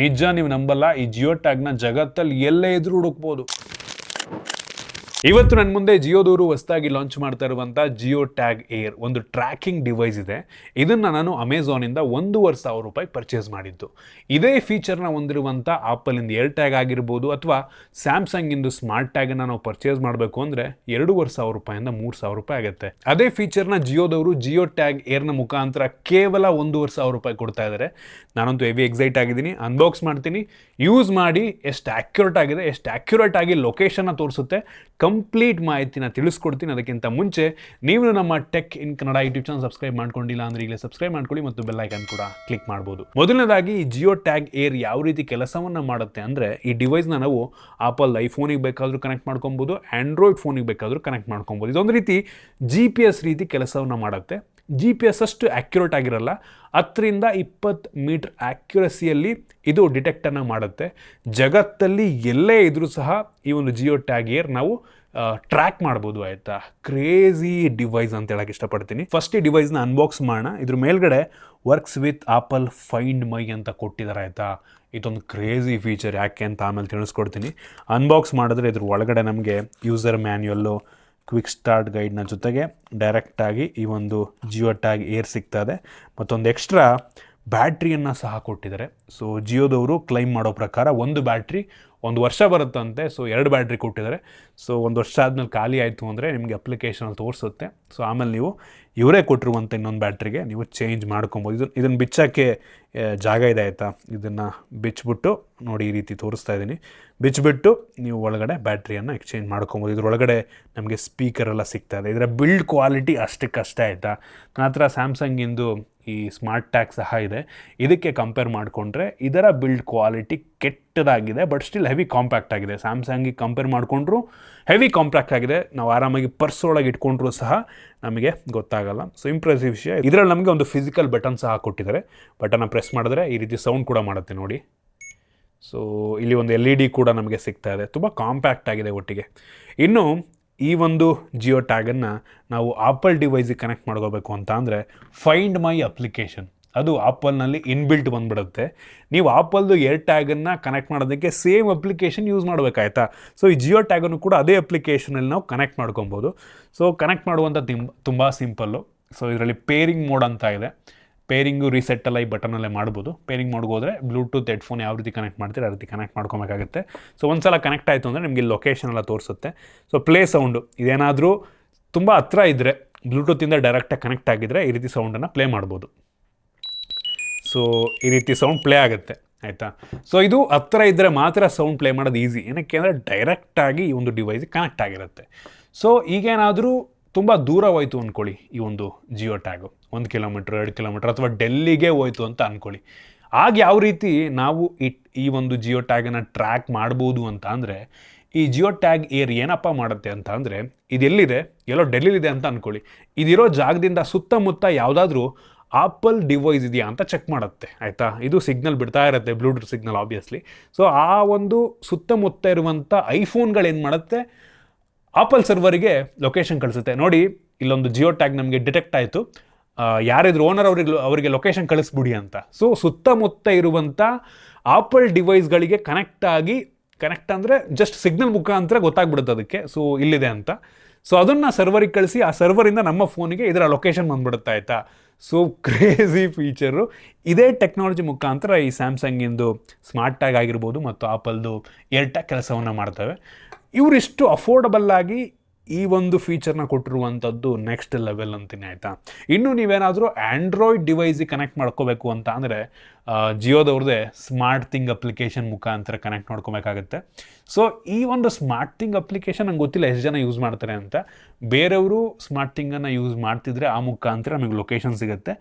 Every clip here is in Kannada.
ನಿಜ ನೀವು ನಂಬಲ್ಲ ಈ ಜಿಯೋ ಟ್ಯಾಗ್ನ ಜಗತ್ತಲ್ಲಿ ಎಲ್ಲೇ ಇದ್ರೂ ಹುಡುಕ್ಬೋದು. ಇವತ್ತು ನನ್ನ ಮುಂದೆ ಜಿಯೋದವರು ಹೊಸದಾಗಿ ಲಾಂಚ್ ಮಾಡ್ತಾ ಇರುವಂಥ ಜಿಯೋ ಟ್ಯಾಗ್ ಏರ್ ಒಂದು ಟ್ರ್ಯಾಕಿಂಗ್ ಡಿವೈಸ್ ಇದೆ. ಇದನ್ನು ನಾನು ಅಮೆಝಾನಿಂದ ಒಂದೂವರೆ ಸಾವಿರ ರೂಪಾಯಿ ಪರ್ಚೇಸ್ ಮಾಡಿದ್ದು. ಇದೇ ಫೀಚರ್ನ ಹೊಂದಿರುವಂಥ ಆಪಲಿಂದ ಏರ್ ಟ್ಯಾಗ್ ಆಗಿರ್ಬೋದು ಅಥವಾ ಸ್ಯಾಮ್ಸಂಗಿಂದು ಸ್ಮಾರ್ಟ್ ಟ್ಯಾಗನ್ನು ನಾವು ಪರ್ಚೇಸ್ ಮಾಡಬೇಕು ಅಂದರೆ ಎರಡೂವರೆ ಸಾವಿರ ರೂಪಾಯಿಂದ ಮೂರು ಸಾವಿರ ರೂಪಾಯಿ ಆಗುತ್ತೆ. ಅದೇ ಫೀಚರ್ನ ಜಿಯೋದವರು ಜಿಯೋ ಟ್ಯಾಗ್ ಏರ್ನ ಮುಖಾಂತರ ಕೇವಲ ಒಂದೂವರೆ ಸಾವಿರ ರೂಪಾಯಿ ಕೊಡ್ತಾ ಇದ್ದಾರೆ ನಾನಂತೂ ಹೆವಿ ಎಕ್ಸೈಟ್ ಆಗಿದ್ದೀನಿ. ಅನ್ಬಾಕ್ಸ್ ಮಾಡ್ತೀನಿ. ಯೂಸ್ ಮಾಡಿ, ಎಷ್ಟು ಆ್ಯಕ್ಯುರೇಟ್ ಆಗಿದೆ, ಎಷ್ಟು ಆಕ್ಯುರೇಟ್ ಆಗಿ ಲೊಕೇಶನ್ನ ತೋರಿಸುತ್ತೆ. ಕಂಪ್ಲೀಟ್ ಮಾಹಿತಿನ ತಿಳಿಸ್ಕೊಡ್ತೀನಿ. ಅದಕ್ಕಿಂತ ಮುಂಚೆ, ನೀವು ನಮ್ಮ tech in Kannada YouTube channel subscribe ಮಾಡ್ಕೊಂಡಿಲ್ಲ ಅಂದ್ರೆ ಈಗಲೇ ಸಬ್ಸ್ಕ್ರೈಬ್ ಮಾಡ್ಕೊಳ್ಳಿ ಮತ್ತು ಬೆಲ್ ಐಕನ್ ಕೂಡ ಕ್ಲಿಕ್ ಮಾಡ್ಬೋದು. ಮೊದಲನೇದಾಗಿ, ಈ ಜಿಯೋ ಟ್ಯಾಗ್ ಏರ್ ಯಾವ ರೀತಿ ಕೆಲಸವನ್ನು ಮಾಡುತ್ತೆ ಅಂದರೆ, ಈ ಡಿವೈಸ್ನ ನಾವು ಆಪಲ್ ಐಫೋನಿಗೆ ಬೇಕಾದರೂ ಕನೆಕ್ಟ್ ಮಾಡ್ಕೊಬೋದು ಆ್ಯಂಡ್ರಾಯ್ಡ್ ಫೋನಿಗೆ ಬೇಕಾದರೂ ಕನೆಕ್ಟ್ ಮಾಡ್ಕೊಬೋದು. ಇದೊಂದು ರೀತಿ ಜಿ ಪಿ ಎಸ್ ರೀತಿ ಕೆಲಸವನ್ನು ಮಾಡುತ್ತೆ. ಜಿ ಪಿ ಎಸ್ ಅಷ್ಟು ಆ್ಯಕ್ಯುರೇಟ್ ಆಗಿರಲ್ಲ. ಹತ್ತರಿಂದ ಇಪ್ಪತ್ತು ಮೀಟ್ರ್ ಆ್ಯಕ್ಯುರಸಿಯಲ್ಲಿ ಇದು ಡಿಟೆಕ್ಟನ್ನು ಮಾಡುತ್ತೆ. ಜಗತ್ತಲ್ಲಿ ಎಲ್ಲೇ ಇದ್ದರೂ ಸಹ ಈ ಒಂದು ಜಿಯೋ ಟ್ಯಾಗ್ ಏರ್ ನಾವು ಟ್ರ್ಯಾಕ್ ಮಾಡ್ಬೋದು ಆಯಿತಾ? ಕ್ರೇಜಿ ಡಿವೈಸ್ ಅಂತ ಹೇಳಕ್ಕೆ ಇಷ್ಟಪಡ್ತೀನಿ. ಫಸ್ಟ್ ಈ ಡಿವೈಸ್ನ ಅನ್ಬಾಕ್ಸ್ ಮಾಡೋಣ. ಇದ್ರ ಮೇಲ್ಗಡೆ works with Apple find my ಅಂತ ಕೊಟ್ಟಿದ್ದಾರೆ ಆಯಿತಾ? ಇದೊಂದು ಕ್ರೇಜಿ ಫೀಚರ್ ಯಾಕೆ ಅಂತ ಆಮೇಲೆ ತಿಳಿಸ್ಕೊಡ್ತೀನಿ. ಅನ್ಬಾಕ್ಸ್ ಮಾಡಿದ್ರೆ ಇದ್ರ ಒಳಗಡೆ ನಮಗೆ ಯೂಸರ್ ಮ್ಯಾನ್ಯುಲ್ಲು ಕ್ವಿಕ್ ಸ್ಟಾರ್ಟ್ ಗೈಡ್ನ ಜೊತೆಗೆ ಡೈರೆಕ್ಟಾಗಿ ಈ ಒಂದು ಜಿಯೋ ಟ್ಯಾಗ್ ಏರ್ ಸಿಗ್ತದೆ ಮತ್ತೊಂದು ಎಕ್ಸ್ಟ್ರಾ ಬ್ಯಾಟ್ರಿಯನ್ನು ಸಹ ಕೊಟ್ಟಿದ್ದಾರೆ. ಸೊ ಜಿಯೋದವರು ಕ್ಲೈಮ್ ಮಾಡೋ ಪ್ರಕಾರ ಒಂದು ಬ್ಯಾಟ್ರಿ ಒಂದು ವರ್ಷ ಬರುತ್ತಂತೆ. ಸೊ ಎರಡು ಬ್ಯಾಟ್ರಿ ಕೊಟ್ಟಿದ್ದಾರೆ. ಸೊ ಒಂದು ವರ್ಷ ಆದಮೇಲೆ ಖಾಲಿ ಆಯಿತು ಅಂದರೆ ನಿಮಗೆ ಅಪ್ಲಿಕೇಶನಲ್ಲಿ ತೋರಿಸುತ್ತೆ. ಸೊ ಆಮೇಲೆ ನೀವು ಇವರೇ ಕೊಟ್ಟಿರುವಂಥ ಇನ್ನೊಂದು ಬ್ಯಾಟ್ರಿಗೆ ನೀವು ಚೇಂಜ್ ಮಾಡ್ಕೊಬೋದು. ಇದನ್ನು ಇದನ್ನು ಬಿಚ್ಚೋಕ್ಕೆ ಜಾಗ ಇದೆ ಆಯಿತಾ? ಇದನ್ನು ಬಿಚ್ಚಿಬಿಟ್ಟು ನೋಡಿ ಈ ರೀತಿ ತೋರಿಸ್ತಾ ಇದ್ದೀನಿ. ಬಿಚ್ಚಿಬಿಟ್ಟು ನೀವು ಒಳಗಡೆ ಬ್ಯಾಟ್ರಿಯನ್ನು ಎಕ್ಸ್ಚೇಂಜ್ ಮಾಡ್ಕೊಬೋದು. ಇದರೊಳಗಡೆ ನಮಗೆ ಸ್ಪೀಕರ್ ಎಲ್ಲ ಸಿಗ್ತಾ ಇದೆ. ಇದರ ಬಿಲ್ಡ್ ಕ್ವಾಲಿಟಿ ಅಷ್ಟಕ್ಕಷ್ಟೇ ಆಯಿತಾ? ನನ್ನ ಹತ್ರ ಸ್ಯಾಮ್ಸಂಗಿಂದು ಈ ಸ್ಮಾರ್ಟ್ ಟ್ಯಾಕ್ ಸಹ ಇದೆ. ಇದಕ್ಕೆ ಕಂಪೇರ್ ಮಾಡಿಕೊಂಡ್ರೆ ಇದರ ಬಿಲ್ಡ್ ಕ್ವಾಲಿಟಿ ಕೆಟ್ಟದಾಗಿದೆ ಬಟ್ ಸ್ಟಿಲ್ ಹೆವಿ ಕಾಂಪ್ಯಾಕ್ಟ್ ಆಗಿದೆ. ಸ್ಯಾಮ್ಸಂಗಿಗೆ ಕಂಪೇರ್ ಮಾಡಿಕೊಂಡ್ರು ಹೆವಿ ಕಾಂಪ್ಯಾಕ್ಟ್ ಆಗಿದೆ. ನಾವು ಆರಾಮಾಗಿ ಪರ್ಸ್ ಒಳಗೆ ಇಟ್ಕೊಂಡ್ರೂ ಸಹ ನಮಗೆ ಗೊತ್ತಾಗಲ್ಲ. ಸೊ ಇಂಪ್ರೆಸಿವ್ ವಿಷಯ. ಇದರಲ್ಲಿ ನಮಗೆ ಒಂದು ಫಿಸಿಕಲ್ ಬಟನ್ ಸಹ ಕೊಟ್ಟಿದ್ದಾರೆ. ಬಟನ್ನ ಪ್ರೆಸ್ ಮಾಡಿದ್ರೆ ಈ ರೀತಿ ಸೌಂಡ್ ಕೂಡ ಮಾಡುತ್ತೆ ನೋಡಿ. ಸೊ ಇಲ್ಲಿ ಒಂದು ಎಲ್ ಇ ಡಿ ಕೂಡ ನಮಗೆ ಸಿಗ್ತಾ ಇದೆ. ತುಂಬ ಕಾಂಪ್ಯಾಕ್ಟ್ ಆಗಿದೆ ಒಟ್ಟಿಗೆ. ಇನ್ನು ಈ ಒಂದು ಜಿಯೋ ಟ್ಯಾಗನ್ನು ನಾವು ಆಪಲ್ ಡಿವೈಸಿಗೆ ಕನೆಕ್ಟ್ ಮಾಡ್ಕೋಬೇಕು ಅಂತ ಅಂದರೆ ಫೈಂಡ್ ಮೈ ಅಪ್ಲಿಕೇಶನ್ ಅದು ಆಪಲ್ನಲ್ಲಿ ಇನ್ಬಿಲ್ಟ್ ಬಂದ್ಬಿಡುತ್ತೆ. ನೀವು ಆಪಲ್ದು ಏರ್ ಟ್ಯಾಗನ್ನು ಕನೆಕ್ಟ್ ಮಾಡೋದಕ್ಕೆ ಸೇಮ್ ಅಪ್ಲಿಕೇಶನ್ ಯೂಸ್ ಮಾಡಬೇಕಾಯ್ತಾ? ಸೊ, ಈ ಜಿಯೋ ಟ್ಯಾಗನ್ನು ಕೂಡ ಅದೇ ಅಪ್ಲಿಕೇಶನಲ್ಲಿ ನಾವು ಕನೆಕ್ಟ್ ಮಾಡ್ಕೊಬೋದು. ಸೊ, ಕನೆಕ್ಟ್ ಮಾಡುವಂಥ ತಿಂ, ತುಂಬ ಸಿಂಪಲ್ಲು. ಸೊ, ಇದರಲ್ಲಿ ಪೇರಿಂಗ್ ಮೋಡ್ ಅಂತ ಇದೆ. ಪೇರಿಂಗು ರೀಸೆಟ್ ಎಲ್ಲ ಈ ಬಟನಲ್ಲೇ ಮಾಡ್ಬೋದು. ಪೇರಿಂಗ್ ಹೋದರೆ ಬ್ಲೂಟೂತ್ ಹೆಡ್ಫೋನ್ ಯಾವ ರೀತಿ ಕನೆಕ್ಟ್ ಮಾಡ್ತೀರಿ ಆ ರೀತಿ ಕನೆಕ್ಟ್ ಮಾಡ್ಕೊಬೇಕಾಗುತ್ತೆ. ಸೊ ಒಂದು ಸಲ ಕನೆಕ್ಟ್ ಆಯಿತು ಅಂದರೆ ನಿಮಗೆ ಲೊಕೇಶನ್ ಎಲ್ಲ ತೋರಿಸುತ್ತೆ. So, play sound. ಇದೇನಾದರೂ ತುಂಬ ಹತ್ರ ಇದ್ದರೆ ಬ್ಲೂಟೂತಿಂದ ಡೈರೆಕ್ಟಾಗಿ ಕನೆಕ್ಟ್ ಆಗಿದ್ದರೆ ಈ ರೀತಿ ಸೌಂಡನ್ನು ಪ್ಲೇ ಮಾಡ್ಬೋದು. ಸೊ ಈ ರೀತಿ ಸೌಂಡ್ ಪ್ಲೇ ಆಗುತ್ತೆ, ಆಯಿತಾ? ಸೊ ಇದು ಹತ್ತಿರ ಇದ್ದರೆ ಮಾತ್ರ ಸೌಂಡ್ ಪ್ಲೇ ಮಾಡೋದು ಈಸಿ. ಏನಕ್ಕೆ ಅಂದರೆ ಡೈರೆಕ್ಟಾಗಿ ಈ ಒಂದು ಡಿವೈಸ್ ಕನೆಕ್ಟ್ ಆಗಿರುತ್ತೆ. ಸೊ ಈಗೇನಾದರೂ ತುಂಬ ದೂರ ಹೋಯ್ತು ಅಂದ್ಕೊಳ್ಳಿ ಈ ಒಂದು ಜಿಯೋ ಟ್ಯಾಗು ಒಂದು ಕಿಲೋಮೀಟ್ರ್, ಎರಡು ಕಿಲೋಮೀಟ್ರ್ ಅಥವಾ ಡೆಲ್ಲಿಗೆ ಹೋಯ್ತು ಅಂತ ಅಂದ್ಕೊಳ್ಳಿ ಆಗ ಯಾವ ರೀತಿ ನಾವು ಈ ಈ ಒಂದು ಜಿಯೋ ಟ್ಯಾಗನ್ನು ಟ್ರ್ಯಾಕ್ ಮಾಡ್ಬೋದು ಅಂತ ಅಂದರೆ, ಈ ಜಿಯೋ ಟ್ಯಾಗ್ ಏರ್ ಏನಪ್ಪ ಮಾಡುತ್ತೆ ಅಂತ ಅಂದರೆ ಇದೆಲ್ಲಿದೆ ಎಲ್ಲೋ ಡೆಲ್ಲಿಲಿದೆ ಅಂತ ಅಂದ್ಕೊಳ್ಳಿ ಇದಿರೋ ಜಾಗದಿಂದ ಸುತ್ತಮುತ್ತ ಯಾವುದಾದ್ರೂ ಆಪಲ್ ಡಿವೈಸ್ ಇದೆಯಾ ಅಂತ ಚೆಕ್ ಮಾಡುತ್ತೆ, ಆಯಿತಾ? ಇದು ಸಿಗ್ನಲ್ ಬಿಡ್ತಾ ಇರುತ್ತೆ ಬ್ಲೂಟೂತ್ ಸಿಗ್ನಲ್ ಆಬ್ವಿಯಸ್ಲಿ ಸೊ ಆ ಒಂದು ಸುತ್ತಮುತ್ತ ಇರುವಂಥ ಐಫೋನ್ಗಳೇನು ಮಾಡುತ್ತೆ? ಆಪಲ್ ಸರ್ವರಿಗೆ ಲೊಕೇಶನ್ ಕಳಿಸುತ್ತೆ. ನೋಡಿ, ಇಲ್ಲೊಂದು ಜಿಯೋ ಟ್ಯಾಗ್ ನಮಗೆ ಡಿಟೆಕ್ಟ್ ಆಯಿತು. ಯಾರಿದ್ರು ಓನರ್ ಅವರಿಗೆ ಅವರಿಗೆ ಲೊಕೇಶನ್ ಕಳಿಸ್ಬಿಡಿ ಅಂತ. ಸೊ ಸುತ್ತಮುತ್ತ ಇರುವಂಥ ಆಪಲ್ ಡಿವೈಸ್ಗಳಿಗೆ ಕನೆಕ್ಟ್ ಆಗಿ ಕನೆಕ್ಟ್ ಅಂದರೆ ಜಸ್ಟ್ ಸಿಗ್ನಲ್ ಮುಖಾಂತರ ಗೊತ್ತಾಗ್ಬಿಡುತ್ತೆ ಅದಕ್ಕೆ. ಸೊ ಇಲ್ಲಿದೆ ಅಂತ. ಸೊ ಅದನ್ನು ಸರ್ವರಿಗೆ ಕಳಿಸಿ, ಆ ಸರ್ವರಿಂದ ನಮ್ಮ ಫೋನಿಗೆ ಇದರ ಲೊಕೇಶನ್ ಬಂದ್ಬಿಡುತ್ತೆ, ಆಯಿತಾ? ಸೊ ಕ್ರೇಜಿ ಫೀಚರು ಇದೇ ಟೆಕ್ನಾಲಜಿ ಮುಖಾಂತರ ಈ ಸ್ಯಾಮ್ಸಂಗಿಂದು ಸ್ಮಾರ್ಟ್ ಟ್ಯಾಗ್ ಆಗಿರ್ಬೋದು ಮತ್ತು ಆಪಲ್ದು ಏರ್ಟ್ಯಾಗ್ ಕೆಲಸವನ್ನು ಮಾಡ್ತವೆ. ಇವರಿಷ್ಟು ಅಫೋರ್ಡಬಲ್ ಆಗಿ ಈ ಒಂದು ಫೀಚರ್ನ ಕೊಟ್ಟಿರುವಂಥದ್ದು ನೆಕ್ಸ್ಟ್ ಲೆವೆಲ್ ಅಂತೀನಿ ಆಯಿತಾ? ಇನ್ನು ನೀವೇನಾದರೂ ಆ್ಯಂಡ್ರಾಯ್ಡ್ ಡಿವೈಸಿಗೆ ಕನೆಕ್ಟ್ ಮಾಡ್ಕೋಬೇಕು ಅಂತ ಅಂದರೆ ಜಿಯೋದವ್ರದ್ದೇ ಸ್ಮಾರ್ಟ್ ಥಿಂಗ್ ಅಪ್ಲಿಕೇಶನ್ ಮುಖಾಂತರ ಕನೆಕ್ಟ್ ಮಾಡ್ಕೋಬೇಕಾಗತ್ತೆ. ಸೊ ಈ ಒಂದು ಸ್ಮಾರ್ಟ್ ಥಿಂಗ್ ಅಪ್ಲಿಕೇಶನ್ ನಂಗೆ ಗೊತ್ತಿಲ್ಲ ಎಷ್ಟು ಜನ ಯೂಸ್ ಮಾಡ್ತಾರೆ ಅಂತ. ಬೇರೆಯವರು ಸ್ಮಾರ್ಟ್ ಥಿಂಗನ್ನು ಯೂಸ್ ಮಾಡ್ತಿದ್ರೆ ಆ ಮುಖಾಂತರ ನಮಗೆ ಲೊಕೇಶನ್ ಸಿಗುತ್ತೆ.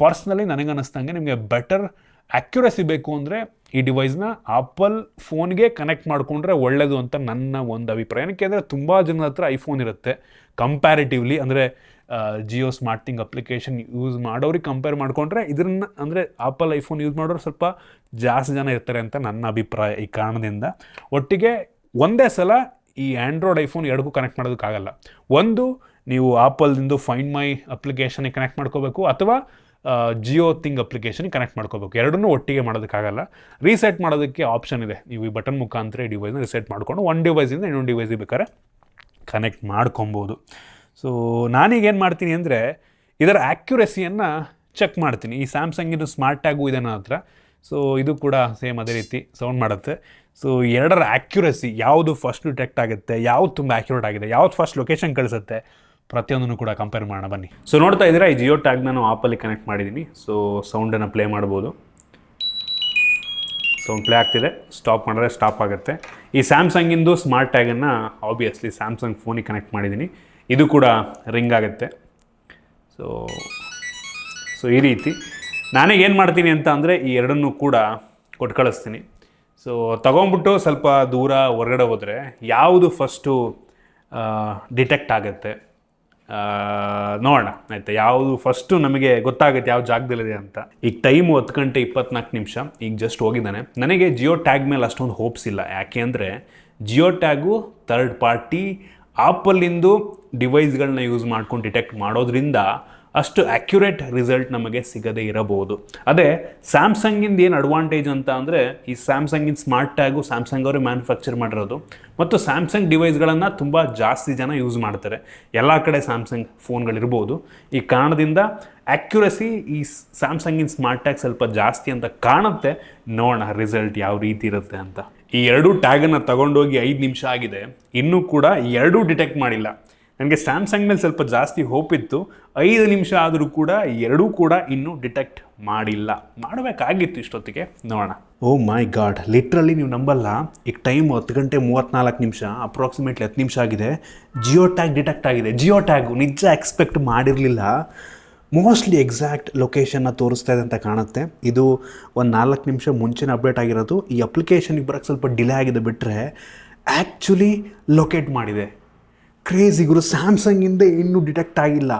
ಪರ್ಸ್ನಲಿ ನನಗನ್ನಿಸ್ದಂಗೆ ನಿಮಗೆ ಬೆಟರ್ ಆ್ಯಕ್ಯುರಸಿ ಬೇಕು ಅಂದರೆ ಈ ಡಿವೈಸ್ನ ಆಪಲ್ ಫೋನ್ಗೆ ಕನೆಕ್ಟ್ ಮಾಡಿಕೊಂಡ್ರೆ ಒಳ್ಳೆಯದು ಅಂತ ನನ್ನ ಒಂದು ಅಭಿಪ್ರಾಯ. ಏನಕ್ಕೆ ಅಂದರೆ ತುಂಬ ಜನದ ಹತ್ರ ಐಫೋನ್ ಇರುತ್ತೆ. ಕಂಪ್ಯಾರಿಟಿವ್ಲಿ ಅಂದರೆ Jio smart thing application use ಮಾಡೋರಿಗೆ ಕಂಪೇರ್ ಮಾಡಿಕೊಂಡ್ರೆ ಇದನ್ನ ಅಂದರೆ ಆಪಲ್ ಐಫೋನ್ ಯೂಸ್ ಮಾಡೋರು ಸ್ವಲ್ಪ ಜಾಸ್ತಿ ಜನ ಇರ್ತಾರೆ ಅಂತ ನನ್ನ ಅಭಿಪ್ರಾಯ ಈ ಕಾರಣದಿಂದ. ಒಟ್ಟಿಗೆ ಒಂದೇ ಸಲ ಈ ಆ್ಯಂಡ್ರಾಯ್ಡ್ ಐಫೋನ್ ಎರಡಕ್ಕೂ ಕನೆಕ್ಟ್ ಮಾಡೋದಕ್ಕಾಗಲ್ಲ. ಒಂದು, ನೀವು ಆಪಲ್ದಿಂದು ಫೈಂಡ್ ಮೈ ಅಪ್ಲಿಕೇಶನ್ಗೆ ಕನೆಕ್ಟ್ ಮಾಡ್ಕೋಬೇಕು ಅಥವಾ ಜಿಯೋ ಥಿಂಗ್ ಅಪ್ಲಿಕೇಶನ್ ಕನೆಕ್ಟ್ ಮಾಡ್ಕೋಬೇಕು. ಎರಡನ್ನೂ ಒಟ್ಟಿಗೆ ಮಾಡೋದಕ್ಕಾಗಲ್ಲ. ರೀಸೆಟ್ ಮಾಡೋದಕ್ಕೆ ಆಪ್ಷನ್ ಇದೆ. ನೀವು ಈ ಬಟನ್ ಮುಖಾಂತರ ಈ ಡಿವೈಸ್ನ ರಿಸೆಟ್ ಮಾಡಿಕೊಂಡು ಒನ್ ಡಿವೈಸಿಂದ ಇನ್ನೊಂದು ಡಿವೈಸಿಗೆ ಬೇಕಾದ್ರೆ ಕನೆಕ್ಟ್ ಮಾಡ್ಕೊಬೋದು. ಸೊ ನಾನೀಗೇನು ಮಾಡ್ತೀನಿ ಅಂದರೆ ಇದರ ಆ್ಯಕ್ಯುರೆಸಿಯನ್ನು ಚೆಕ್ ಮಾಡ್ತೀನಿ. ಈ ಸ್ಯಾಮ್ಸಂಗಿನ ಸ್ಮಾರ್ಟ್ ಟ್ಯಾಗು ಇದೆ ನನ್ನ ಹತ್ರ. ಸೊ ಇದು ಕೂಡ ಸೇಮ್ ಅದೇ ರೀತಿ ಸೌಂಡ್ ಮಾಡುತ್ತೆ. ಸೊ ಎರಡರ ಆ್ಯಕ್ಯುರಸಿ ಯಾವುದು ಫಸ್ಟ್ ಡಿಟೆಕ್ಟ್ ಆಗುತ್ತೆ, ಯಾವ್ದು ತುಂಬ ಆ್ಯಕ್ಯುರೇಟ್ ಆಗಿದೆ, ಯಾವ್ದು ಫಸ್ಟ್ ಲೊಕೇಶನ್ ಕಳಿಸುತ್ತೆ ಪ್ರತಿಯೊಂದನ್ನು ಕೂಡ ಕಂಪೇರ್ ಮಾಡೋಣ, ಬನ್ನಿ. ಸೊ ನೋಡ್ತಾ ಇದ್ದೀರಾ, ಈ ಜಿಯೋ ಟ್ಯಾಗ್ ನಾನು ಆಪಲ್ಲಿ ಕನೆಕ್ಟ್ ಮಾಡಿದ್ದೀನಿ. ಸೊ ಸೌಂಡನ್ನು ಪ್ಲೇ ಮಾಡ್ಬೋದು. ಸೌಂಡ್ ಪ್ಲೇ ಆಗ್ತಿದೆ. ಸ್ಟಾಪ್ ಮಾಡಿದ್ರೆ ಸ್ಟಾಪ್ ಆಗುತ್ತೆ. ಈ ಸ್ಯಾಮ್ಸಂಗಿಂದು ಸ್ಮಾರ್ಟ್ ಟ್ಯಾಗನ್ನು ಆಬ್ವಿಯಸ್ಲಿ ಸ್ಯಾಮ್ಸಂಗ್ ಫೋನಿಗೆ ಕನೆಕ್ಟ್ ಮಾಡಿದ್ದೀನಿ. ಇದು ಕೂಡ ರಿಂಗ್ ಆಗುತ್ತೆ. ಸೊ ಸೊ ಈ ರೀತಿ. ನಾನೇ ಏನು ಮಾಡ್ತೀನಿ ಅಂತ ಅಂದರೆ, ಈ ಎರಡನ್ನೂ ಕೂಡ ಕೊಟ್ಟು ಕಳಿಸ್ತೀನಿ. ಸೊ ತೊಗೊಂಬಿಟ್ಟು ಸ್ವಲ್ಪ ದೂರ, ಹೊರಗಡೆ ಹೋದರೆ, ಯಾವುದು ಫಸ್ಟು ಡಿಟೆಕ್ಟ್ ಆಗುತ್ತೆ. ನೋಡೋಣ, ಆಯ್ತಾ? ಯಾವುದು ಫಸ್ಟು ನಮಗೆ ಗೊತ್ತಾಗುತ್ತೆ ಯಾವ ಜಾಗದಲ್ಲಿದೆ ಅಂತ. ಈಗ ಟೈಮು ಹತ್ತು ಗಂಟೆ ಇಪ್ಪತ್ನಾಲ್ಕು ನಿಮಿಷ. ಈಗ ಜಸ್ಟ್ ಹೋಗಿದ್ದಾನೆ. ನನಗೆ ಜಿಯೋ ಟ್ಯಾಗ್ ಮೇಲೆ ಅಷ್ಟೊಂದು ಹೋಪ್ಸ್ ಇಲ್ಲ. ಯಾಕೆ ಅಂದರೆ ಜಿಯೋ ಟ್ಯಾಗು ಥರ್ಡ್ ಪಾರ್ಟಿ ಆಪಲ್ಲಿಂದು ಡಿವೈಸ್ಗಳನ್ನ ಯೂಸ್ ಮಾಡ್ಕೊಂಡು ಡಿಟೆಕ್ಟ್ ಮಾಡೋದ್ರಿಂದ ಅಷ್ಟು ಅಕ್ಯುರೇಟ್ ರಿಸಲ್ಟ್ ನಮಗೆ ಸಿಗದೇ ಇರಬಹುದು. ಅದೇ ಸ್ಯಾಮ್ಸಂಗಿಂದ ಏನು ಅಡ್ವಾಂಟೇಜ್ ಅಂತ ಅಂದರೆ, ಈ ಸ್ಯಾಮ್ಸಂಗಿನ ಸ್ಮಾರ್ಟ್ ಟ್ಯಾಗು ಸ್ಯಾಮ್ಸಂಗ್ ಅವರು ಮ್ಯಾನುಫ್ಯಾಕ್ಚರ್ ಮಾಡಿರೋದು. ಮತ್ತು ಸ್ಯಾಮ್ಸಂಗ್ ಡಿವೈಸ್ಗಳನ್ನು ತುಂಬ ಜಾಸ್ತಿ ಜನ ಯೂಸ್ ಮಾಡ್ತಾರೆ. ಎಲ್ಲ ಕಡೆ ಸ್ಯಾಮ್ಸಂಗ್ ಫೋನ್ಗಳಿರ್ಬೋದು ಈ ಕಾರಣದಿಂದ ಆ್ಯಕ್ಯುರಸಿ ಈ ಸ್ಯಾಮ್ಸಂಗಿನ ಸ್ಮಾರ್ಟ್ ಟ್ಯಾಗ್ ಸ್ವಲ್ಪ ಜಾಸ್ತಿ ಅಂತ ಕಾಣುತ್ತೆ. ನೋಡೋಣ ರಿಸಲ್ಟ್ ಯಾವ ರೀತಿ ಇರುತ್ತೆ ಅಂತ. ಈ ಎರಡೂ ಟ್ಯಾಗನ್ನು ತಗೊಂಡೋಗಿ ಐದು ನಿಮಿಷ ಆಗಿದೆ. ಇನ್ನೂ ಕೂಡ ಎರಡೂ ಡಿಟೆಕ್ಟ್ ಮಾಡಿಲ್ಲ. ನನಗೆ ಸ್ಯಾಮ್ಸಂಗ್ ಮೇಲೆ ಸ್ವಲ್ಪ ಜಾಸ್ತಿ ಹೋಪ್ ಇತ್ತು. ಐದು ನಿಮಿಷ ಆದರೂ ಕೂಡ ಎರಡೂ ಕೂಡ ಇನ್ನೂ ಡಿಟೆಕ್ಟ್ ಮಾಡಿಲ್ಲ. ಮಾಡಬೇಕಾಗಿತ್ತು ಇಷ್ಟೊತ್ತಿಗೆ. ನೋಡೋಣ. ಓ ಮೈ ಗಾಡ್ ಲಿಟ್ರಲ್ಲಿ ನೀವು ನಂಬಲ್ಲ. ಈಗ ಟೈಮ್ ಹತ್ತು ಗಂಟೆ ಮೂವತ್ತ್ನಾಲ್ಕು ನಿಮಿಷ ಅಪ್ರಾಕ್ಸಿಮೇಟ್ಲಿ ಹತ್ತು ನಿಮಿಷ ಆಗಿದೆ. ಜಿಯೋ ಟ್ಯಾಗ್ ಡಿಟೆಕ್ಟ್ ಆಗಿದೆ. ಜಿಯೋ ಟ್ಯಾಗು ನಿಜ ಎಕ್ಸ್ಪೆಕ್ಟ್ ಮಾಡಿರಲಿಲ್ಲ. ಮೋಸ್ಟ್ಲಿ ಎಕ್ಸಾಕ್ಟ್ ಲೊಕೇಶನ್ನ ತೋರಿಸ್ತಾ ಇದೆ ಅಂತ ಕಾಣುತ್ತೆ. ಇದು ಒಂದು ನಾಲ್ಕು ನಿಮಿಷ ಮುಂಚೆನೇ ಅಪ್ಡೇಟ್ ಆಗಿರೋದು. ಈ ಅಪ್ಲಿಕೇಶನಿಗೆ ಬರೋಕ್ಕೆ ಸ್ವಲ್ಪ ಡಿಲೇ ಆಗಿದೆ ಬಿಟ್ಟರೆ ಆ್ಯಕ್ಚುಲಿ ಲೊಕೇಟ್ ಮಾಡಿದೆ. ಕ್ರೇಜಿ ಗುರು. ಸ್ಯಾಮ್ಸಂಗಿಂದ ಇನ್ನೂ ಡಿಟೆಕ್ಟ್ ಆಗಿಲ್ಲ.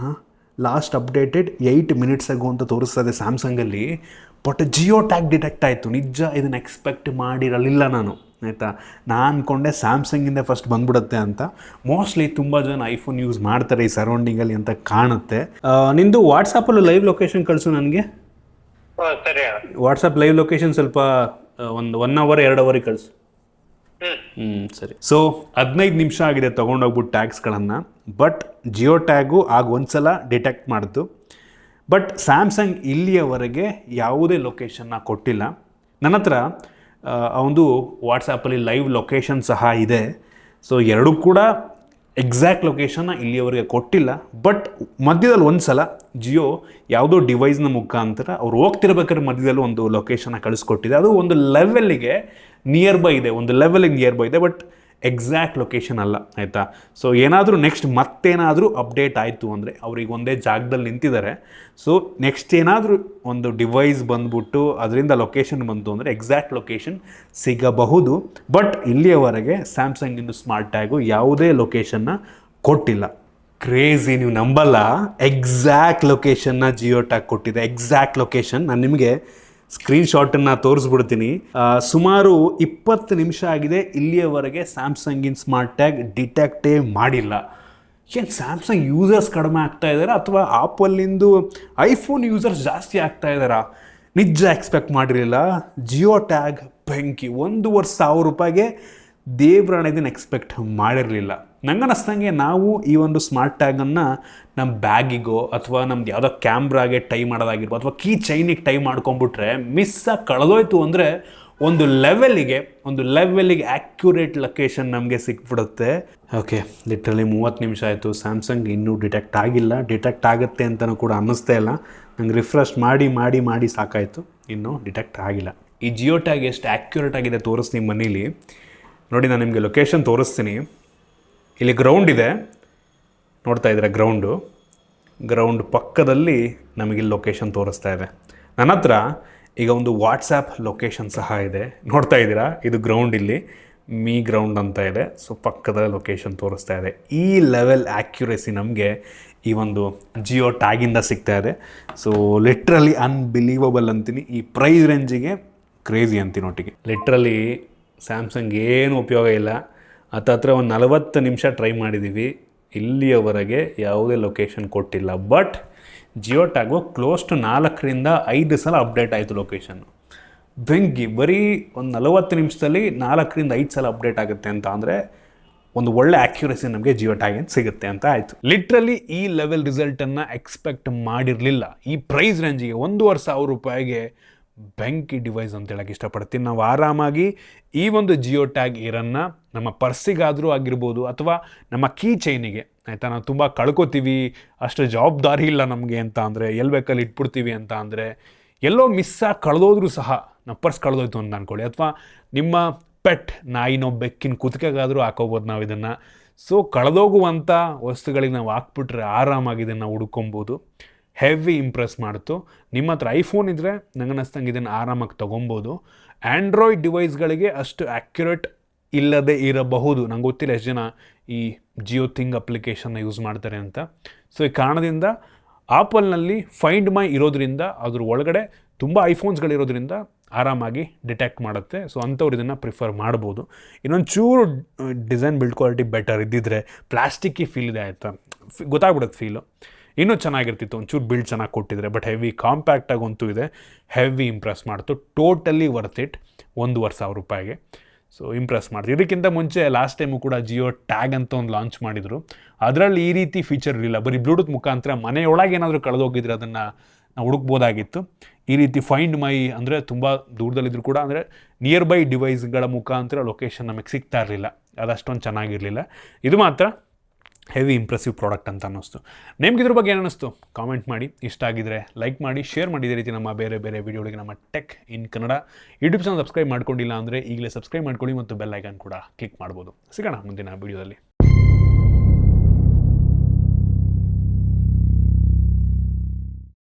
ಹಾಂ? ಲಾಸ್ಟ್ ಅಪ್ಡೇಟೆಡ್ ಏಯ್ಟ್ ಮಿನಿಟ್ಸ್ ಆಗೋ ಅಂತ ತೋರಿಸ್ತದೆ ಸ್ಯಾಮ್ಸಂಗಲ್ಲಿ ಬಟ್ ಜಿಯೋ ಟ್ಯಾಗ್ ಡಿಟೆಕ್ಟ್ ಆಯಿತು. ನಿಜ ಇದನ್ನು ಎಕ್ಸ್ಪೆಕ್ಟ್ ಮಾಡಿರಲಿಲ್ಲ ನಾನು. ಆಯಿತಾ? ನಾನು ಅಂದ್ಕೊಂಡೆ ಸ್ಯಾಮ್ಸಂಗಿಂದ ಫಸ್ಟ್ ಬಂದ್ಬಿಡುತ್ತೆ ಅಂತ. ಮೋಸ್ಟ್ಲಿ ತುಂಬ ಜನ ಐಫೋನ್ ಯೂಸ್ ಮಾಡ್ತಾರೆ ಈ ಸರೌಂಡಿಂಗಲ್ಲಿ ಅಂತ ಕಾಣುತ್ತೆ. ನಿಂದು ವಾಟ್ಸಪ್ಪಲ್ಲೂ ಲೈವ್ ಲೊಕೇಶನ್ ಕಳಿಸು ನನಗೆ. ವಾಟ್ಸಪ್ ಲೈವ್ ಲೊಕೇಶನ್ ಸ್ವಲ್ಪ ಒಂದು ಒನ್ ಅವರ್ ಎರಡು ಅವರಿಗೆ ಕಳಿಸು. ಹ್ಞೂ ಸರಿ. ಸೊ ಹದಿನೈದು ನಿಮಿಷ ಆಗಿದೆ ತೊಗೊಂಡೋಗ್ಬಿಟ್ಟು ಟ್ಯಾಗ್ಸ್ಗಳನ್ನು ಬಟ್ ಜಿಯೋ ಟ್ಯಾಗು ಆಗ ಒಂದ್ಸಲ ಡಿಟೆಕ್ಟ್ ಮಾಡಿತು. ಬಟ್ ಸ್ಯಾಮ್ಸಂಗ್ ಇಲ್ಲಿಯವರೆಗೆ ಯಾವುದೇ ಲೊಕೇಶನ್ನ ಕೊಟ್ಟಿಲ್ಲ. ನನ್ನ ಹತ್ರ ಒಂದು ವಾಟ್ಸಪ್ಪಲ್ಲಿ ಲೈವ್ ಲೊಕೇಶನ್ ಸಹ ಇದೆ. ಸೊ ಎರಡೂ ಕೂಡ ಎಕ್ಸಾಕ್ಟ್ ಲೊಕೇಶನ್ನ ಇಲ್ಲಿಯವರೆಗೆ ಕೊಟ್ಟಿಲ್ಲ ಬಟ್ ಮಧ್ಯದಲ್ಲಿ ಒಂದು ಸಲ ಜಿಯೋ ಯಾವುದೋ ಡಿವೈಸ್ನ ಮುಖಾಂತರ ಅವ್ರು ಹೋಗ್ತಿರ್ಬೇಕಾದ್ರೆ ಮಧ್ಯದಲ್ಲಿ ಒಂದು ಲೊಕೇಶನ್ನ ಕಳಿಸ್ಕೊಟ್ಟಿದೆ. ಅದು ಒಂದು ಲೆವೆಲ್ಲಿಗೆ ನಿಯರ್ ಬೈ ಇದೆ, ಒಂದು ಲೆವೆಲಿಗೆ ನಿಯರ್ ಬೈ ಇದೆ ಬಟ್ ಎಕ್ಸಾಕ್ಟ್ ಲೊಕೇಶನ್ ಅಲ್ಲ, ಆಯಿತಾ? ಸೊ ಏನಾದರೂ ನೆಕ್ಸ್ಟ್ ಮತ್ತೇನಾದರೂ ಅಪ್ಡೇಟ್ ಆಯಿತು ಅಂದರೆ ಅವ್ರಿಗೆ ಒಂದೇ ಜಾಗದಲ್ಲಿ ನಿಂತಿದ್ದಾರೆ. ಸೊ ನೆಕ್ಸ್ಟ್ ಏನಾದರೂ ಒಂದು ಡಿವೈಸ್ ಬಂದ್ಬಿಟ್ಟು ಅದರಿಂದ ಲೊಕೇಶನ್ ಬಂತು ಅಂದರೆ ಎಕ್ಸಾಕ್ಟ್ ಲೊಕೇಶನ್ ಸಿಗಬಹುದು. ಬಟ್ ಇಲ್ಲಿಯವರೆಗೆ ಸ್ಯಾಮ್ಸಂಗಿಂದು ಸ್ಮಾರ್ಟ್ ಟ್ಯಾಗು ಯಾವುದೇ ಲೊಕೇಶನ್ನ ಕೊಟ್ಟಿಲ್ಲ. ಕ್ರೇಜಿ ನೀವು ನಂಬಲ್ಲ. ಎಕ್ಸಾಕ್ಟ್ ಲೊಕೇಶನ್ನ ಜಿಯೋ ಟ್ಯಾಗ್ ಕೊಟ್ಟಿದೆ. ಎಕ್ಸಾಕ್ಟ್ ಲೊಕೇಶನ್ ನಾನು ನಿಮಗೆ ಸ್ಕ್ರೀನ್ಶಾಟನ್ನು ತೋರಿಸ್ಬಿಡ್ತೀನಿ. ಆ, ಸುಮಾರು ಇಪ್ಪತ್ತು ನಿಮಿಷ ಆಗಿದೆ ಇಲ್ಲಿಯವರೆಗೆ ಸ್ಯಾಮ್ಸಂಗಿನ ಸ್ಮಾರ್ಟ್ ಟ್ಯಾಗ್ ಡಿಟೆಕ್ಟೇ ಮಾಡಿಲ್ಲ. ಏನು ಸ್ಯಾಮ್ಸಂಗ್ ಯೂಸರ್ಸ್ ಕಡಿಮೆ ಆಗ್ತಾ ಇದ್ದಾರಾ ಅಥವಾ ಆಪಲ್ಲಿಂದು ಐಫೋನ್ ಯೂಸರ್ಸ್ ಜಾಸ್ತಿ ಆಗ್ತಾ ಇದ್ದಾರಾ ನಿಜ ಎಕ್ಸ್ಪೆಕ್ಟ್ ಮಾಡಿರಲಿಲ್ಲ. ಜಿಯೋ ಟ್ಯಾಗ್ ಬೆಂಕಿ ಒಂದೂವರೆ ಸಾವಿರ ರೂಪಾಯಿಗೆ ದೇವ್ರಣ ಇದನ್ನು ಎಕ್ಸ್ಪೆಕ್ಟ್ ಮಾಡಿರಲಿಲ್ಲ. ನಂಗನ್ನಿಸ್ದಂಗೆ ನಾವು ಈ ಒಂದು ಸ್ಮಾರ್ಟ್ ಟ್ಯಾಗನ್ನು ನಮ್ಮ ಬ್ಯಾಗಿಗೋ ಅಥವಾ ನಮ್ದು ಯಾವುದೋ ಕ್ಯಾಮ್ರಾಗೆ ಟೈ ಮಾಡೋದಾಗಿರ್ಬೋದು ಅಥವಾ ಕೀ ಚೈನಿಗೆ ಟೈ ಮಾಡ್ಕೊಂಬಿಟ್ರೆ ಮಿಸ್ಸಾಗಿ ಕಳೆದೋಯ್ತು ಅಂದರೆ ಒಂದು ಲೆವೆಲಿಗೆ ಒಂದು ಲೆವೆಲಿಗೆ ಆ್ಯಕ್ಯುರೇಟ್ ಲೊಕೇಶನ್ ನಮಗೆ ಸಿಕ್ಬಿಡುತ್ತೆ. ಓಕೆ ಲಿಟ್ರಲಿ ಮೂವತ್ತು ನಿಮಿಷ ಆಯಿತು. ಸ್ಯಾಮ್ಸಂಗ್ ಇನ್ನೂ ಡಿಟೆಕ್ಟ್ ಆಗಿಲ್ಲ. ಡಿಟೆಕ್ಟ್ ಆಗುತ್ತೆ ಅಂತಲೂ ಕೂಡ ಅನ್ನಿಸ್ತಾ ಇಲ್ಲ. ನಂಗೆ ರಿಫ್ರೆಶ್ ಮಾಡಿ ಮಾಡಿ ಮಾಡಿ ಸಾಕಾಯಿತು. ಇನ್ನೂ ಡಿಟೆಕ್ಟ್ ಆಗಿಲ್ಲ. ಈ ಜಿಯೋ ಟ್ಯಾಗ್ ಎಷ್ಟು ಆ್ಯಕ್ಯುರೇಟ್ ಆಗಿದೆ ತೋರಿಸ್ತೀನಿ ಮನೇಲಿ. ನೋಡಿ ನಾನು ನಿಮಗೆ ಲೊಕೇಶನ್ ತೋರಿಸ್ತೀನಿ. ಇಲ್ಲಿ ಗ್ರೌಂಡ್ ಇದೆ. ನೋಡ್ತಾ ಇದ್ದೀರಾ ಗ್ರೌಂಡು ಗ್ರೌಂಡ್ ಪಕ್ಕದಲ್ಲಿ ನಮಗಿಲ್ಲಿ ಲೊಕೇಶನ್ ತೋರಿಸ್ತಾ ಇದೆ. ನನ್ನ ಹತ್ರ ಈಗ ಒಂದು ವಾಟ್ಸಾಪ್ ಲೊಕೇಶನ್ ಸಹ ಇದೆ. ನೋಡ್ತಾ ಇದ್ದೀರಾ? ಇದು ಗ್ರೌಂಡ್ ಇಲ್ಲಿ. ಮೀ ಗ್ರೌಂಡ್ ಅಂತ ಇದೆ. ಸೊ ಪಕ್ಕದ ಲೊಕೇಶನ್ ತೋರಿಸ್ತಾ ಇದೆ. ಈ ಲೆವೆಲ್ ಆ್ಯಕ್ಯುರೇಸಿ ನಮಗೆ ಈ ಒಂದು ಜಿಯೋ ಟ್ಯಾಗಿಂದ ಸಿಗ್ತಾ ಇದೆ. ಸೊ ಲಿಟ್ರಲಿ ಅನ್ಬಿಲೀವಬಲ್ ಅಂತೀನಿ. ಈ ಪ್ರೈಸ್ ರೇಂಜಿಗೆ ಕ್ರೇಜಿ ಅಂತೀನಿ ಒಟ್ಟಿಗೆ. ಲಿಟ್ರಲಿ ಸ್ಯಾಮ್ಸಂಗ್ ಏನು ಉಪಯೋಗ ಇಲ್ಲ. ಹತ್ತತ್ರ ಒಂದು ನಲವತ್ತು ನಿಮಿಷ ಟ್ರೈ ಮಾಡಿದ್ದೀವಿ ಇಲ್ಲಿಯವರೆಗೆ ಯಾವುದೇ ಲೊಕೇಶನ್ ಕೊಟ್ಟಿಲ್ಲ. But Jio tag close to ನಾಲ್ಕರಿಂದ ಐದು ಸಲ ಅಪ್ಡೇಟ್ ಆಯಿತು ಲೊಕೇಶನ್ನು ಬೆಂಕಿ ಬರೀ ಒಂದು ನಲವತ್ತು ನಿಮಿಷದಲ್ಲಿ ನಾಲ್ಕರಿಂದ ಐದು ಸಲ ಅಪ್ಡೇಟ್ ಆಗುತ್ತೆ ಅಂತ ಅಂದರೆ ಒಂದು ಒಳ್ಳೆ ಆ್ಯಕ್ಯುರಸಿ ನಮಗೆ ಜಿಯೋ ಟ್ಯಾಗಿಂದ ಸಿಗುತ್ತೆ ಅಂತ ಆಯಿತು. ಲಿಟ್ರಲಿ ಈ ಲೆವೆಲ್ ರಿಸಲ್ಟನ್ನು ಎಕ್ಸ್ಪೆಕ್ಟ್ ಮಾಡಿರಲಿಲ್ಲ. ಈ ಪ್ರೈಸ್ ರೇಂಜಿಗೆ ಒಂದೂವರೆ ಸಾವಿರ ರೂಪಾಯಿಗೆ ಬೆಂಕಿ ಡಿವೈಸ್ ಅಂತ ಹೇಳಕ್ಕೆ ಇಷ್ಟಪಡ್ತೀನಿ. ನಾವು ಆರಾಮಾಗಿ ಈ ಒಂದು ಜಿಯೋ ಟ್ಯಾಗ್ ಏರನ್ನು ನಮ್ಮ ಪರ್ಸಿಗಾದರೂ ಆಗಿರ್ಬೋದು ಅಥವಾ ನಮ್ಮ ಕೀ ಚೈನಿಗೆ ಆಯಿತಾ? ನಾವು ತುಂಬ ಕಳ್ಕೊತೀವಿ. ಅಷ್ಟು ಜವಾಬ್ದಾರಿ ಇಲ್ಲ ನಮಗೆ ಅಂತ ಅಂದರೆ ಎಲ್ಲಿ ಬೇಕಲ್ಲಿ ಇಟ್ಬಿಡ್ತೀವಿ ಅಂತ ಅಂದರೆ, ಎಲ್ಲೋ ಮಿಸ್ ಆಗಿ ಕಳೆದೋದ್ರೂ ಸಹ ನಮ್ಮ ಪರ್ಸ್ ಕಳೆದೋಯ್ತು ಅಂತ ಅಂದ್ಕೊಳ್ಳಿ ಅಥವಾ ನಿಮ್ಮ ಪೆಟ್ ನಾಯಿನೋ ಬೆಕ್ಕಿನ ಕುತ್ಕೆಗಾದರೂ ಹಾಕೋಬೋದು ನಾವು ಇದನ್ನು. ಸೊ ಕಳೆದೋಗುವಂಥ ವಸ್ತುಗಳಿಗೆ ನಾವು ಹಾಕ್ಬಿಟ್ರೆ ಆರಾಮಾಗಿ ಇದನ್ನು ಹುಡ್ಕೊಬೋದು. ಹೆವಿ ಇಂಪ್ರೆಸ್ ಮಾಡ್ತು. ನಿಮ್ಮ ಹತ್ರ ಐಫೋನ್ ಇದ್ದರೆ ನನಗೆ ಅನ್ನಿಸ್ತಂಗೆ ಇದನ್ನು ಆರಾಮಾಗಿ ತೊಗೊಬೋದು. ಆ್ಯಂಡ್ರಾಯ್ಡ್ ಡಿವೈಸ್ಗಳಿಗೆ ಅಷ್ಟು ಆ್ಯಕ್ಯುರೇಟ್ ಇಲ್ಲದೆ ಇರಬಹುದು. ನಂಗೆ ಗೊತ್ತಿಲ್ಲ ಎಷ್ಟು ಜನ ಈ ಜಿಯೋ ಥಿಂಗ್ ಅಪ್ಲಿಕೇಶನ್ನ ಯೂಸ್ ಮಾಡ್ತಾರೆ ಅಂತ. ಸೊ, ಈ ಕಾರಣದಿಂದ ಆಪಲ್ನಲ್ಲಿ ಫೈಂಡ್ ಮೈ ಇರೋದ್ರಿಂದ ಅದ್ರ ಒಳಗಡೆ ತುಂಬ ಐಫೋನ್ಸ್ಗಳಿರೋದ್ರಿಂದ ಆರಾಮಾಗಿ ಡಿಟೆಕ್ಟ್ ಮಾಡುತ್ತೆ. ಸೊ, ಅಂಥವ್ರು ಇದನ್ನು ಪ್ರಿಫರ್ ಮಾಡ್ಬೋದು. ಇನ್ನೊಂದು ಚೂರು ಡಿಸೈನ್ ಬಿಲ್ಡ್ ಕ್ವಾಲಿಟಿ ಬೆಟರ್ ಇದ್ದಿದ್ರೆ ಪ್ಲಾಸ್ಟಿಕ್ಕಿ ಫೀಲ್ ಇದೆ ಆಯಿತಾ ಗೊತ್ತಾಗ್ಬಿಡುತ್ತೆ ಫೀಲು. ಇನ್ನೂ ಚೆನ್ನಾಗಿರ್ತಿತ್ತು, ಒಂಚೂರು ಬಿಲ್ಡ್ ಚೆನ್ನಾಗಿ ಕೊಟ್ಟಿದ್ರೆ. ಬಟ್ ಹೆವಿ ಕಾಂಪ್ಯಾಕ್ಟಾಗಿ ಅಂತೂ ಇದೆ. ಹೆವಿ ಇಂಪ್ರೆಸ್ ಮಾಡ್ತು. ಟೋಟಲಿ ವರ್ತ್ ಇಟ್ ಒಂದೂವರೆ ಸಾವಿರ ರೂಪಾಯಿಗೆ. ಸೊ ಇಂಪ್ರೆಸ್ ಮಾಡ್ತೀವಿ ಇದಕ್ಕಿಂತ ಮುಂಚೆ ಲಾಸ್ಟ್ ಟೈಮು ಕೂಡ ಜಿಯೋ ಟ್ಯಾಗ್ ಅಂತ ಒಂದು ಲಾಂಚ್ ಮಾಡಿದರು. ಅದರಲ್ಲಿ ಈ ರೀತಿ ಫೀಚರ್ ಇರಲಿಲ್ಲ. ಬರೀ ಬ್ಲೂಟೂತ್ ಮುಖಾಂತರ ಮನೆಯೊಳಗೆ ಏನಾದರೂ ಕಳೆದೋಗಿದ್ರೆ ಅದನ್ನು ನಾವು ಹುಡುಕ್ಬೋದಾಗಿತ್ತು. ಈ ರೀತಿ ಫೈಂಡ್ ಮೈ ಅಂದರೆ ತುಂಬ ದೂರದಲ್ಲಿದ್ದರೂ ಕೂಡ ಅಂದರೆ ನಿಯರ್ ಬೈ ಡಿವೈಸ್ಗಳ ಮುಖಾಂತರ ಲೊಕೇಶನ್ ನಮಗೆ ಸಿಗ್ತಾ ಇರಲಿಲ್ಲ. ಅದಷ್ಟೊಂದು ಚೆನ್ನಾಗಿರಲಿಲ್ಲ. ಇದು ಮಾತ್ರ. ಹೆವಿ ಇಂಪ್ರೆಸಿವ್ ಪ್ರಾಡಕ್ಟ್ ಅಂತ ಅನ್ನಿಸ್ತು. ನಿಮ್ಗೆ ಇದ್ರ ಬಗ್ಗೆ ಏನು ಕಾಮೆಂಟ್ ಮಾಡಿ. ಇಷ್ಟ ಆಗಿದ್ರೆ ಲೈಕ್ ಮಾಡಿ ಶೇರ್ ಮಾಡಿ ಇದೇ ರೀತಿ ನಮ್ಮ ಬೇರೆ ಬೇರೆ ವೀಡಿಯೋಗಳಿಗೆ ನಮ್ಮ tech in Kannada YouTube channel subscribe ಮಾಡ್ಕೊಂಡಿಲ್ಲ ಅಂದರೆ ಈಗಲೇ ಸಬ್ಸ್ಕ್ರೈಬ್ ಮಾಡ್ಕೊಳ್ಳಿ ಮತ್ತು ಬೆಲ್ ಐಕಾನ್ ಕೂಡ ಕ್ಲಿಕ್ ಮಾಡ್ಬೋದು. ಸಿಗೋಣ ಮುಂದಿನ ವೀಡಿಯೋದಲ್ಲಿ